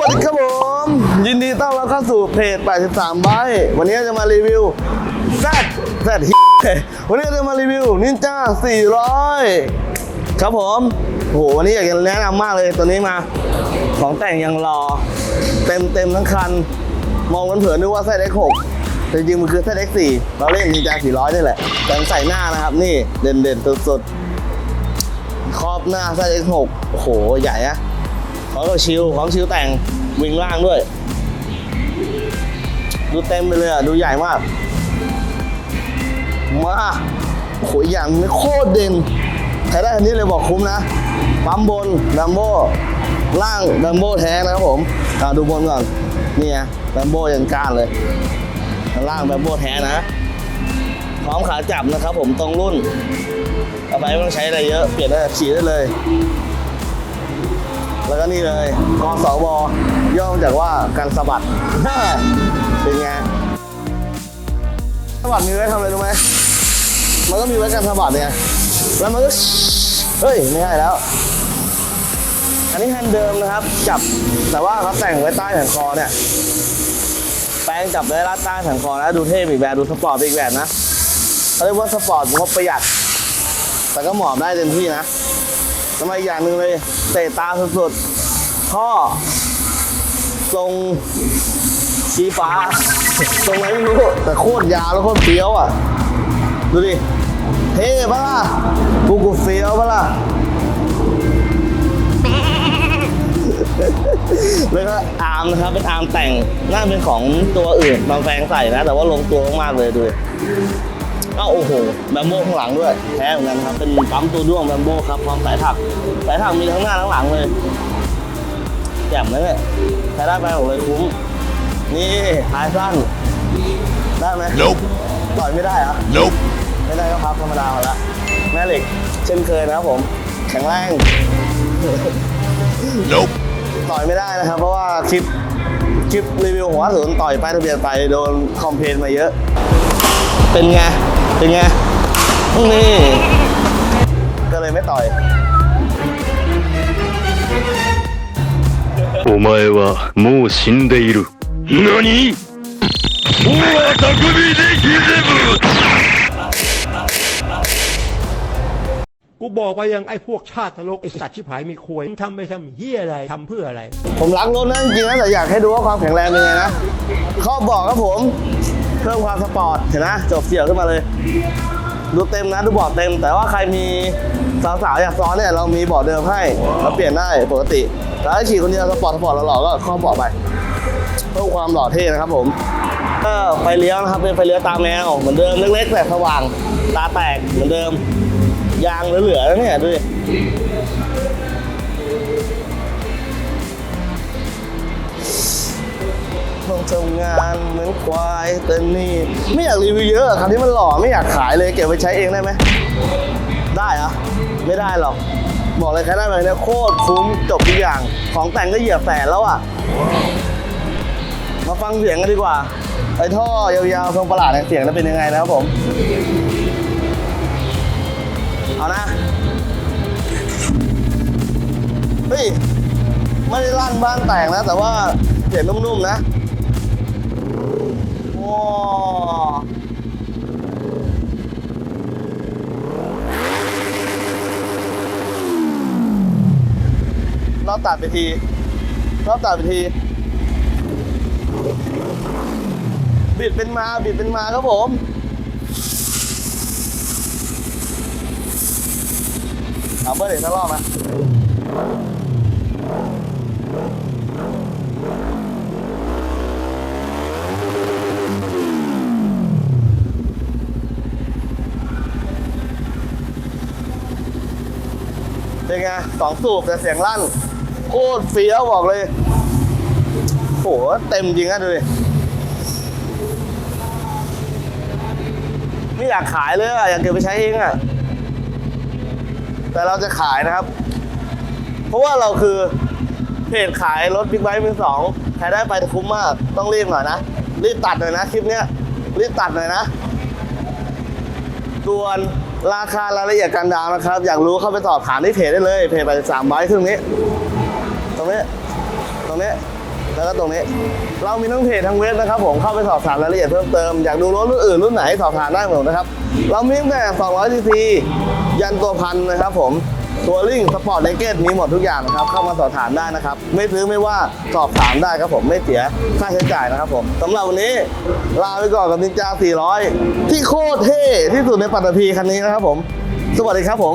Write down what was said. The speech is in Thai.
วัสดีครับผม ยินดีต้อนรับเข้าสู่เพจ 83ไบวันนี้จะมารีวิว Z Z วันนี้จะมารีวิวนินจา400 ครับผมโหวันนี้อยากจะแนะนำมากเลยตัวนี้มา ของแต่งยังรอ เต็มเต็มทั้งคัน มองกันเผินนึกว่า ZX6 แต่จริงมันคือ ZX4 เราเล่นนินจา400 นี่แหละ แต่ใส่หน้านะครับนี่เด่นเด่นๆสุดๆครอบหน้า ZX6 โอ้โหใหญ่อะ พร้อมกับชิลพร้อมชิลแต่งวิงล่างด้วย ดูเต็มไปเลยอะ ดูใหญ่มาก มาโอ้โหอีกอย่างนึงโคตรเด่นใครได้อันนี้เลยบอกคุ้มนะปั๊มบนดัมโบล่างดัมโบแท้นะครับผมอ่าดูบนก่อนนี่ไงดัมโบยันก้านเลยล่างดัมโบแท้นะ พร้อมขาจับนะครับผมตรงรุ่นต่อไปไม่ต้องใช้อะไรเยอะ เปลี่ยนได้ขี่ได้เลย แล้วก็นี่เลยกสบย่อมาจากว่าการสะบัด เป็นไงสะบัดมีไว้ทำอะไรรู้ไหมมันก็มีไว้การสะบัดเนี่ยแล้วมันก็เฮ้ยไม่ใช่แล้ว อันนี้แฮนเดิมนะครับ จับแต่ว่าเขาแต่งไว้ใต้แผงคอเนี่ยแปลงจับไว้รัดใต้แผงคอนะดูเท่อีกแบบดูสปอร์ตอีกแบบนะเขาเรียกว่าสปอร์ตงบประหยัดแต่ก็หมอบได้เต็มที่นะ ทำไมอีกอย่างหนึ่งเลยเตะตาสุดๆท่อทรงสีฟ้าทรงอะไรไม่รู้แต่โคตรยาวแล้วโคตรเฟี้ยวอะ ดูดิเท่ปะล่ะกูกูเฟี้ยวปะล่ะแล้วก็อาร์มนะครับเป็นอาร์มแต่งน่าเป็นของตัวอื่นบางแฟงใส่นะ แต่ว่าลงตัวมากๆเลยดู ก็โอ้โหแบมโบ้ข้างหลังด้วยแท้เหมือนกันครับ เป็นปั๊มตัวด้วงแบมโบ้ครับพร้อมสายถักสายถักมีทั้งหน้าทั้งหลังเลยแจ่มเลยเนี่ยใช้ได้ไปหมดเลยคุ้มนี่ท้ายสั้นได้ไหม Nope. ต่อยไม่ได้เหรอะ Nope. ไม่ได้ก็พับธรรมดาหมดละแม่เหล็ก เช่นเคยนะครับผม แข็งแรง Nope. ต่อยไม่ได้นะครับ เพราะว่าคลิปคลิปรีวิวหัวศูนย์ต่อยป้ายทะเบียนไปโดนคอมเพลนมาเยอะ เป็นไง เป็นไง นี่ ก็เลยไม่ต่อย お前はもう死んでいる。何大匠でギゼブ กูบอกไปยังไอ้พวกชาตินรกไอ้สัตว์ชิบหายมีควยมึงทำไปทำเฮียอะไรทำเพื่ออะไร ผมรักรถนะจริงๆนะแต่อยากให้ดูว่าความแข็งแรงเป็นไงนะข้อบอกครับผม เพิ่มความสปอร์ต เห็นนะจบเสี่ยวขึ้นมาเลย ดูเต็มนะ ดูเบาะเต็ม แต่ว่าใครมีสาวๆอยากซ้อนเนี่ย เรามีเบาะเดิมให้ เราเปลี่ยนได้ปกติแต่ถ้าขี่คนเดียวสปอร์ตสปอร์ตหล่อๆก็ข้อเบาะไปเพิ่มความหล่อเท่นะครับผมก็ไฟเลี้ยวนะครับเป็นไฟเลี้ยวตาแมวเหมือนเดิมเล็กๆแต่สว่างตาแตกเหมือนเดิม ยางเหลือๆแล้วเนี่ยดูดิ ต้องทำงานเหมือนควายแต่นี่ ไม่อยากรีวิวเยอะอะคันที่มันหล่อไม่อยากขายเลยเก็บไว้ใช้เองได้ไหม ได้เหรอะไม่ได้หรอก บอกเลยใครได้แบบนี้โคตรคุ้มจบทุกอย่าง ของแต่งก็เหยียบแสนแล้วอะ มาฟังเสียงกันดีกว่า ไอ้ท่อยาวๆทรงประหลาดเนี่ยเสียงจะเป็นยังไงนะครับผม เอานะ เฮ้ยไม่ได้ลั่นบ้านแตกนะ แต่ว่าเสียงนุ่มๆนะ รอบตัดไปที รอบตัดไปที บิดเป็นมา บิดเป็นมาครับผมถามเบอร์เด็กสักรอบไหม นไงสองสูบแต่เสียงลั่น โคตรเฟี้ยวบอกเลยโหเต็มจริงนะดูดิไม่อยากขายเลยอะอยากเก็บไปใช้เองอะแต่เราจะขายนะครับ เพราะว่าเราคือเพจขายรถบิ๊กไบค์มือสองใครได้ไปคุ้มมาก ต้องรีบหน่อยนะ รีบตัดหน่อยนะคลิปเนี้ยรีบตัดหน่อยนะ ส่วนราคารายละเอียดการดาวนะครับ อยากรู้เข้าไปสอบถามที่เพจได้เลย เพจไปสามใบครึ่งนี้ ตรงนี้ ตรงนี้ แล้วก็ตรงนี้ เรามีทั้งเพจทั้งเว็บนะครับ ผมเข้าไปสอบถามรายละเอียดเพิ่มเติม อยากดูรถรุ่นอื่นรุ่นไหนสอบถามได้หมดนะครับ เรามีตั้งแต่200 cc ยันตัวพันนะครับผม ตัวริ่งสปอร์ตเลเกตมีหมดทุกอย่างนะครับ เข้ามาสอบถามได้นะครับ ไม่ซื้อไม่ว่าสอบถามได้ครับผมไม่เสียค่าใช้จ่ายนะครับผมสำหรับวันนี้ลาไปก่อนกับนินจา400 ที่โคตรเท่ที่สุดในปัตตภีคันนี้นะครับผม สวัสดีครับผม